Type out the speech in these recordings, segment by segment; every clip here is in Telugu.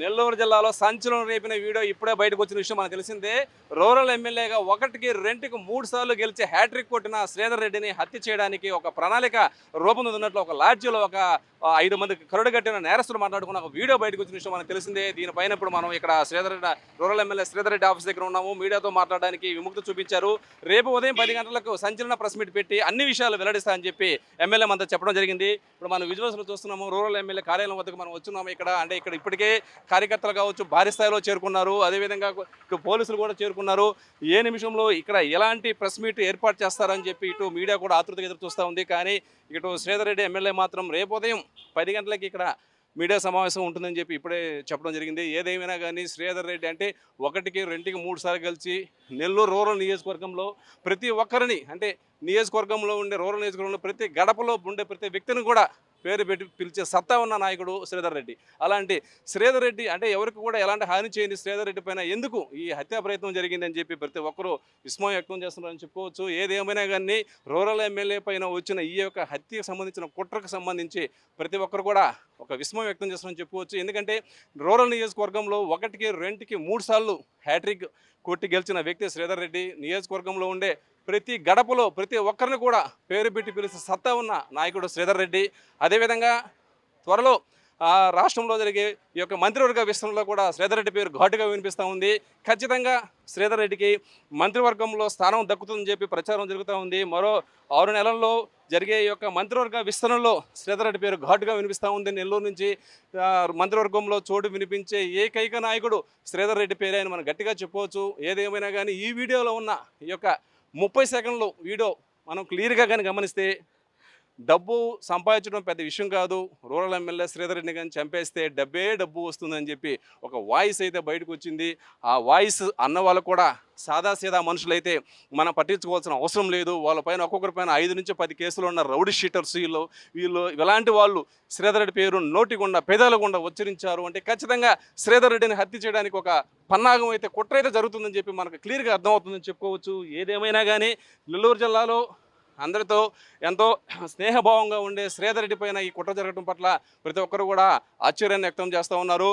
నెల్లూరు జిల్లాలో సంచలనం రేపిన వీడియో ఇప్పుడే బయటకు వచ్చిన విషయం మనకు తెలిసిందే. రూరల్ ఎమ్మెల్యేగా ఒకటికి రెండుకి మూడు సార్లు గెలిచి హ్యాట్రిక్ కొట్టిన శ్రీధర్ రెడ్డిని హత్య చేయడానికి ఒక ప్రణాళిక రూపొందుతున్నట్లు ఒక లాడ్జీలో ఒక ఐదు మంది కరుడు కట్టిన నేరస్తులు మాట్లాడుకున్న ఒక వీడియో బయటకు వచ్చిన విషయం మనకు తెలిసిందే. దీనిపైన ఇప్పుడు మనం ఇక్కడ Sridhar Reddy rural MLA Sridhar Reddy office దగ్గర ఉన్నాము. మీడియాతో మాట్లాడడానికి విముక్తి చూపించారు. రేపు ఉదయం పది గంటలకు సంచలన ప్రెస్ మీట్ పెట్టి అన్ని విషయాలు వెల్లడిస్తాయని చెప్పి ఎమ్మెల్యే మనతో చెప్పడం జరిగింది. ఇప్పుడు మనం విజువల్స్లో చూస్తున్నాము. రూరల్ ఎమ్మెల్యే కార్యాలయం వద్దకు మనం వచ్చున్నాము. ఇక్కడ అంటే ఇక్కడ ఇప్పటికే కార్యకర్తలు కావచ్చు భారీ స్థాయిలో చేరుకున్నారు. అదేవిధంగా ఇటు పోలీసులు కూడా చేరుకున్నారు. ఏ నిమిషంలో ఇక్కడ ఎలాంటి ప్రెస్ మీట్ ఏర్పాటు చేస్తారని చెప్పి ఇటు మీడియా కూడా ఆతృతగా ఎదురు చూస్తూ ఉంది. కానీ ఇటు శ్రీధర్ రెడ్డి ఎమ్మెల్యే మాత్రం రేపు ఉదయం పది గంటలకి ఇక్కడ మీడియా సమావేశం ఉంటుందని చెప్పి ఇప్పుడే చెప్పడం జరిగింది. ఏదేమైనా కానీ శ్రీధర్ రెడ్డి అంటే ఒకటికి రెండుకి మూడు సార్లు కలిసి నెల్లూరు రూరల్ నియోజకవర్గంలో ప్రతి ఒక్కరిని అంటే నియోజకవర్గంలో ఉండే రూరల్ నియోజకవర్గంలో ప్రతి గడపలో ఉండే ప్రతి వ్యక్తిని కూడా పేరు పెట్టి పిలిచే సత్తా ఉన్న నాయకుడు శ్రీధర్ రెడ్డి. అలాంటి శ్రీధర్ రెడ్డి అంటే ఎవరికి కూడా ఎలాంటి హాని చేయని శ్రీధర్ రెడ్డి పైన ఎందుకు ఈ హత్యా ప్రయత్నం జరిగిందని చెప్పి ప్రతి ఒక్కరూ విస్మయం వ్యక్తం చేస్తున్నారని చెప్పుకోవచ్చు. ఏదేమైనా కానీ రూరల్ ఎమ్మెల్యే పైన వచ్చిన ఈ యొక్క హత్యకు సంబంధించిన కుట్రకు సంబంధించి ప్రతి ఒక్కరు కూడా ఒక విస్మయం వ్యక్తం చేస్తున్నారని చెప్పుకోవచ్చు. ఎందుకంటే రూరల్ నియోజకవర్గంలో ఒకటికి రెండుకి మూడు సార్లు హ్యాట్రిక్ కొట్టి గెలిచిన వ్యక్తి శ్రీధర్ రెడ్డి. నియోజకవర్గంలో ఉండే ప్రతి గడపలో ప్రతి ఒక్కరిని కూడా పేరు పెట్టి పిలిచే సత్తా ఉన్న నాయకుడు శ్రీధర్ రెడ్డి. అదేవిధంగా త్వరలో రాష్ట్రంలో జరిగే ఈ యొక్క మంత్రివర్గ విస్తరణలో కూడా శ్రీధర్ రెడ్డి పేరు ఘాటుగా వినిపిస్తూ ఉంది. ఖచ్చితంగా శ్రీధర్ రెడ్డికి మంత్రివర్గంలో స్థానం దక్కుతుందని చెప్పి ప్రచారం జరుగుతూ ఉంది. మరో ఆరు నెలల్లో జరిగే ఈ యొక్క మంత్రివర్గ విస్తరణలో శ్రీధర్ రెడ్డి పేరు ఘాటుగా వినిపిస్తూ ఉంది. నెల్లూరు నుంచి మంత్రివర్గంలో చోటు వినిపించే ఏకైక నాయకుడు శ్రీధర్ రెడ్డి పేరే అని మనం గట్టిగా చెప్పవచ్చు ఏదేమైనా కానీ ఈ వీడియోలో ఉన్న ఈ యొక్క ముప్పై సెకండ్లు వీడియో మనం క్లియర్గా కానీ గమనిస్తే డబ్బు సంపాదించడం పెద్ద విషయం కాదు. రూరల్ ఎమ్మెల్యే శ్రీధర్ రెడ్డిని చంపేస్తే డబ్బే డబ్బు వస్తుందని చెప్పి ఒక వాయిస్ అయితే బయటకు వచ్చింది. ఆ వాయిస్ అన్న వాళ్ళు కూడా సాదాసీదా మనుషులైతే మనం పట్టించుకోవాల్సిన అవసరం లేదు. వాళ్ళపైన ఒక్కొక్కరిపైన ఐదు నుంచి పది కేసులు ఉన్న రౌడీ షీటర్స్ వీళ్ళు వీళ్ళు ఇలాంటి వాళ్ళు శ్రీధర్ రెడ్డి పేరు నోటి గుండా గుండా ఉచ్చరించారు అంటే ఖచ్చితంగా శ్రీధర్ రెడ్డిని హత్య చేయడానికి ఒక పన్నాగం అయితే కుట్ర అయితే జరుగుతుందని చెప్పి మనకు క్లియర్గా అర్థమవుతుందని చెప్పుకోవచ్చు. ఏదేమైనా కానీ నెల్లూరు జిల్లాలో అందరితో ఎంతో స్నేహభావంగా ఉండే శ్రీధరెడ్డి పైన ఈ కుట్ర జరగడం పట్ల ప్రతి ఒక్కరు కూడా ఆశ్చర్యాన్ని వ్యక్తం చేస్తూ ఉన్నారు.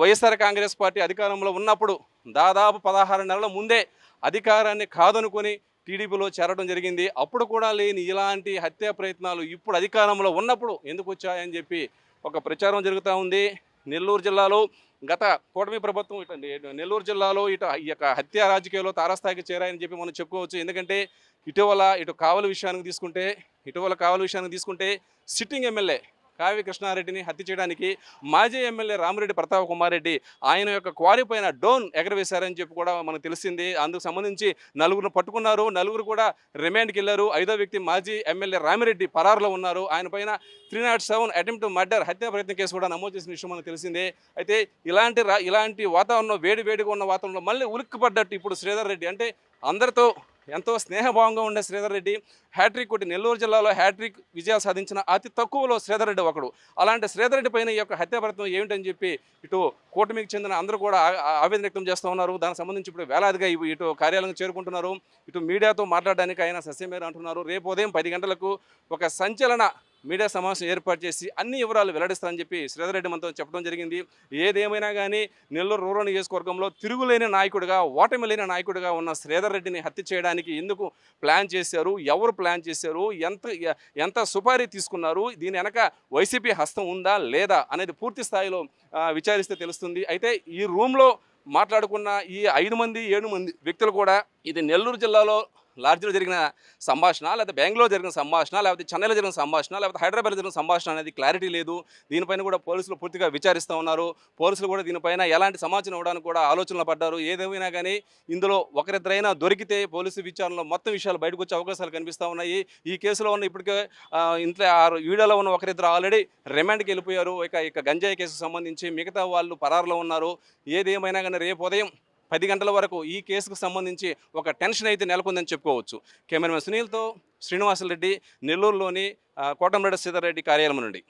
వైఎస్ఆర్ కాంగ్రెస్ పార్టీ అధికారంలో ఉన్నప్పుడు దాదాపు పదహారు నెలల ముందే అధికారాన్ని కాదనుకొని టీడీపీలో చేరడం జరిగింది. అప్పుడు కూడా లేని ఇలాంటి హత్యా ప్రయత్నాలు ఇప్పుడు అధికారంలో ఉన్నప్పుడు ఎందుకు వచ్చాయని చెప్పి ఒక ప్రచారం జరుగుతూ ఉంది. నెల్లూరు జిల్లాలో గత కూటమి ప్రభుత్వం ఇటు నెల్లూరు జిల్లాలో ఇటు ఈ యొక్క హత్య రాజకీయాల్లో తారాస్థాయికి చేరాయని చెప్పి మనం చెప్పుకోవచ్చు. ఎందుకంటే ఇటీవల ఇటు కావలి విషయానికి తీసుకుంటే ఇటీవల కావలి విషయానికి తీసుకుంటే సిట్టింగ్ ఎమ్మెల్యే కావ్య కృష్ణారెడ్డిని హత్య చేయడానికి మాజీ ఎమ్మెల్యే రామిరెడ్డి ప్రతాప్ కుమార్ రెడ్డి ఆయన యొక్క క్వారీ పైన డోన్ ఎగరవేశారని చెప్పి కూడా మనకు తెలిసింది. అందుకు సంబంధించి నలుగురు పట్టుకున్నారు. నలుగురు కూడా రిమాండ్కి వెళ్ళారు. ఐదో వ్యక్తి మాజీ ఎమ్మెల్యే రామిరెడ్డి పరారులో ఉన్నారు. ఆయన పైన three not seven attempt murder హత్యా ప్రయత్నం కేసు కూడా నమోదు చేసిన విషయం మనకు తెలిసిందే. అయితే ఇలాంటి ఇలాంటి వాతావరణం వేడి వేడిగా ఉన్న వాతావరణంలో మళ్ళీ ఉలిక్కిపడ్డట్టు ఇప్పుడు శ్రీధర్ రెడ్డి. అంటే అందరితో ఎంతో స్నేహభావంగా ఉండే శ్రీధర్ రెడ్డి. హ్యాట్రిక్ కొట్టి నెల్లూరు జిల్లాలో హ్యాట్రిక్ విజయాలు సాధించిన అతి తక్కువలో శ్రీధర్ రెడ్డి ఒకడు. అలాంటి శ్రీధర్ రెడ్డి పైన ఈ యొక్క హత్యా ఏమిటని చెప్పి ఇటు కూటమికి చెందిన అందరూ కూడా ఆవేదన వ్యక్తం చేస్తూ ఉన్నారు. దానికి సంబంధించి ఇప్పుడు వేలాదిగా ఇటు కార్యాలయం చేరుకుంటున్నారు. ఇటు మీడియాతో మాట్లాడడానికి ఆయన సస్యమేర అంటున్నారు. రేపు ఉదయం పది గంటలకు ఒక సంచలన మీడియా సమావేశం ఏర్పాటు చేసి అన్ని వివరాలు వెల్లడిస్తారని చెప్పి శ్రీధర్ రెడ్డి మనతో చెప్పడం జరిగింది. ఏదేమైనా కానీ నెల్లూరు రూరల్ నియోజకవర్గంలో తిరుగులేని నాయకుడిగా ఓటమి లేని నాయకుడిగా ఉన్న శ్రీధర్ రెడ్డిని హత్య చేయడానికి ఎందుకు ప్లాన్ చేశారు? ఎవరు ప్లాన్ చేశారు? ఎంత ఎంత సుపారీ తీసుకున్నారు? దీని వెనక వైసీపీ హస్తం ఉందా లేదా అనేది పూర్తి స్థాయిలో విచారిస్తే తెలుస్తుంది. అయితే ఈ రూమ్లో మాట్లాడుకున్న ఈ ఐదు మంది ఏడు మంది వ్యక్తులు కూడా ఇది నెల్లూరు జిల్లాలో లాడ్జ్లో జరిగిన సంభాషణ లేకపోతే బెంగళూరు జరిగిన సంభాషణ లేకపోతే చెన్నైలో జరిగిన సంభాషణ లేకపోతే హైదరాబాద్లో జరిగిన సంభాషణ అనేది క్లారిటీ లేదు. దీనిపైన కూడా పోలీసులు పూర్తిగా విచారిస్తూ ఉన్నారు. పోలీసులు కూడా దీనిపైన ఎలాంటి సమాచారం ఇవ్వడానికి కూడా ఆలోచనలు పడ్డారు. ఏదేమైనా కానీ ఇందులో ఒకరిద్దరైనా దొరికితే పోలీసు విచారణలో మొత్తం విషయాలు బయటకు వచ్చే అవకాశాలు కనిపిస్తూ ఉన్నాయి. ఈ కేసులో ఉన్న ఇప్పటికే ఇంట్లో ఆరు వీడియోలో ఉన్న ఒకరిద్దరు ఆల్రెడీ రిమాండ్కి వెళ్ళిపోయారు. ఇక ఇక గంజాయి కేసుకు సంబంధించి మిగతా వాళ్ళు పరారులో ఉన్నారు. ఏదేమైనా కానీ రేపు ఉదయం పది గంటల వరకు ఈ కేసుకు సంబంధించి ఒక టెన్షన్ అయితే నెలకొందని చెప్పుకోవచ్చు. కెమెరామెన్ సునీల్తో శ్రీనివాసరెడ్డి నెల్లూరులోని కోటంరెడ్డి సీతారెడ్డి కార్యాలయం నుండి.